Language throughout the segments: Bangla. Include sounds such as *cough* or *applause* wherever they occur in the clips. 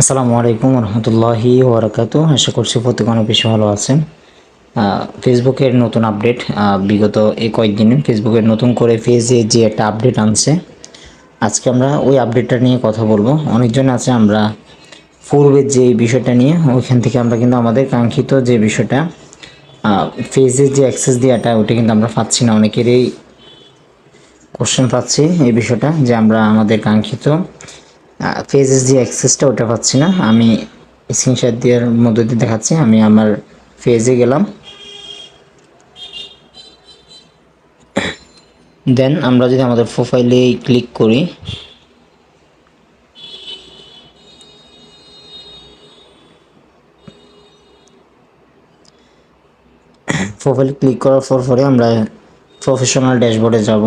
আসসালামু আলাইকুম রহমতুল্লাহি ওবরাকাতু আশা করছি প্রত্যেক অনেক বেশি ভালো আছেন। ফেসবুকের নতুন আপডেট বিগত এই কয়েকদিনে ফেসবুকের নতুন করে ফেজে যে একটা আপডেট আনছে, আজকে আমরা ওই আপডেটটা নিয়ে কথা বলব। অনেকজন আছে আমরা পূর্বের যে বিষয়টা নিয়ে, ওইখান থেকে আমরা কিন্তু আমাদের কাঙ্ক্ষিত যে বিষয়টা ফেজের যে অ্যাক্সেস দেওয়াটা, ওটা কিন্তু আমরা পাচ্ছি না। অনেকেরই কোশ্চেন পাচ্ছি এই বিষয়টা যে আমরা আমাদের কাঙ্ক্ষিত ফেজেস যে অ্যাক্সেসটা ওটা পাচ্ছি না। আমি স্ক্রিনশট দেওয়ার মধ্য দিয়ে দেখাচ্ছি। আমি আমার ফেজে গেলাম। দেন আমরা যদি আমাদের প্রোফাইলে ক্লিক করি প্রোফাইল ক্লিক করার পর পরে আমরা প্রফেশনাল ড্যাশবোর্ডে যাব।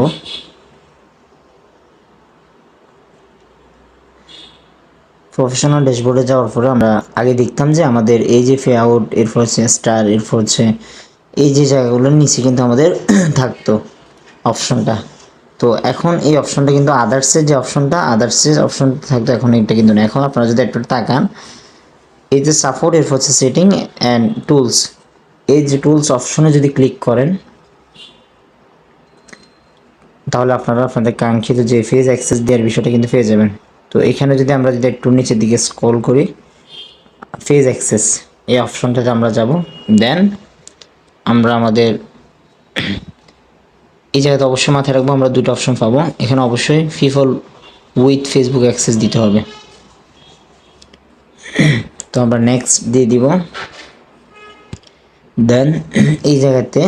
প্রফেশনাল ড্যাশবোর্ডে যাওয়ার পরে আমরা আগে দেখতাম যে আমাদের এই যে ফে আউট এরপর হচ্ছে স্টার এরপর হচ্ছে এই যে জায়গাগুলোর নিচে কিন্তু আমাদের *clears throat* থাকতো অপশনটা তো এখন এই অপশনটা কিন্তু আদার্সের যে অপশনটা আদার্সের অপশন থাকতো এখন এটা কিন্তু না এখন আপনারা যদি একটু তাকান, এই যে সাপোর্ট এরপর হচ্ছে সেটিং অ্যান্ড টুলস এই যে টুলস অপশনে যদি ক্লিক করেন, তাহলে আপনারা আপনাদের কাঙ্ক্ষিত যে ফেজ অ্যাক্সেস দেওয়ার বিষয়টা কিন্তু পেয়ে যাবেন। তো এখানে যদি আমরা যদি একটু নিচের দিকে স্ক্রল করি ফেজ অ্যাক্সেস এই অপশনটাতে আমরা যাব। দেন আমরা আমাদের এই জায়গাতে অবশ্যই মাথায় রাখব, আমরা দুটো অপশন পাবো। এখানে অবশ্যই ফিফল উইথ ফেসবুক অ্যাক্সেস দিতে হবে। তো আমরা নেক্সট দিয়ে দিব। দেন এই জায়গাতে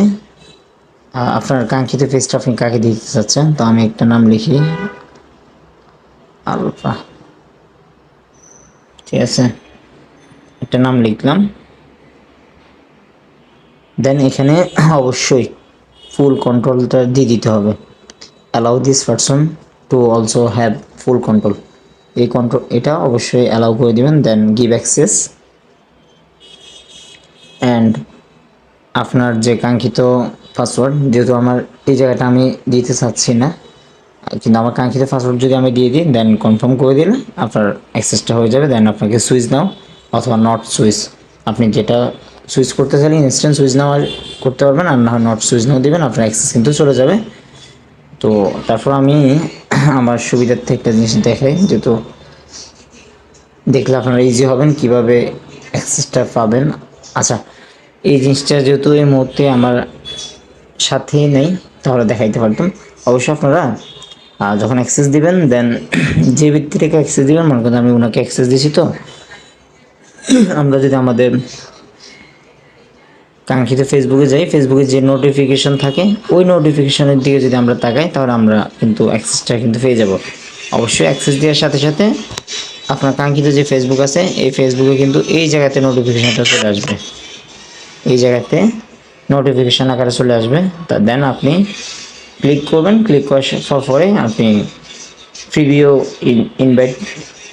আপনার কাঙ্ক্ষিত পেজটা আপনি কাকে দিতে চাচ্ছেন? তো আমি একটা নাম লিখি। আলফা। ঠিক আছে? একটা নাম লিখলাম। দেন এখানে অবশ্যই ফুল কন্ট্রোলটা দিয়ে দিতে হবে। Allow this person to also have full control এই কন্ট্রোল এটা অবশ্যই অ্যালাউ করে দিবেন দেন গিভ অ্যাক্সেস অ্যান্ড আপনার যে কাঙ্ক্ষিত পাসওয়ার্ড যেহেতু আমার এই জায়গাটা আমি দিতে চাচ্ছি না কিন্তু আমার কাঙ্ক্ষিত পাসওয়ার্ড যদি আমি দিয়ে দিই দেন কনফার্ম করে দিলে আপনার অ্যাক্সেসটা হয়ে যাবে। দেন আপনাকে সুইচ নাও, অথবা নট সুইচ আপনি যেটা সুইচ করতে চাইলে ইনস্ট্যান্ট সুইচ নাও করতে পারবেন, আর না হয় নট সুইচ নাও দিবেন, আপনার অ্যাক্সেস কিন্তু চলে যাবে। তো তারপর আমি *clears throat* আমার সুবিধার থেকে একটা জিনিস দেখাই, যেহেতু দেখলে আপনারা ইজি হবেন, কীভাবে অ্যাক্সেসটা পাবেন। আচ্ছা এই জিনিসটা যেহেতু এই মুহূর্তে আমার সাথে নেই, তাহলে দেখাইতে পারতাম। অবশ্যই আপনারা যখন অ্যাক্সেস দিবেন দেন *clears throat* যে ব্যক্তিটাকে অ্যাক্সেস দিবেন, মনে করেন আমি ওনাকে অ্যাক্সেস দিছি তো, *clears throat* আমরা যদি আমাদের কাঙ্ক্ষিত ফেসবুকে যাই ফেসবুকে যে নোটিফিকেশন থাকে, ওই নোটিফিকেশনের দিকে যদি আমরা তাকাই, তাহলে আমরা কিন্তু অ্যাক্সেসটা কিন্তু পেয়ে যাব। অবশ্যই অ্যাক্সেস দেওয়ার সাথে সাথে আপনার কাঙ্ক্ষিত যে ফেসবুক আছে, এই ফেসবুকে কিন্তু এই জায়গাতে নোটিফিকেশনটা চলে আসবে। এই জায়গাতে নোটিফিকেশান আকারে চলে আসবে। তা দেন আপনি ক্লিক করবেন, ক্লিক করার পরে আপনি প্রিভিউ ইনভাইট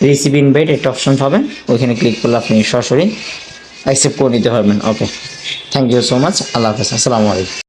রিসিভ ইনভাইট একটা অপশন পাবেন। ওইখানে ক্লিক করলে আপনি সরাসরি অ্যাকসেপ্ট করে নিতে পারবেন। Okay thank you so much আল্লাহ হাফেজ। আসসালামু আলাইকুম।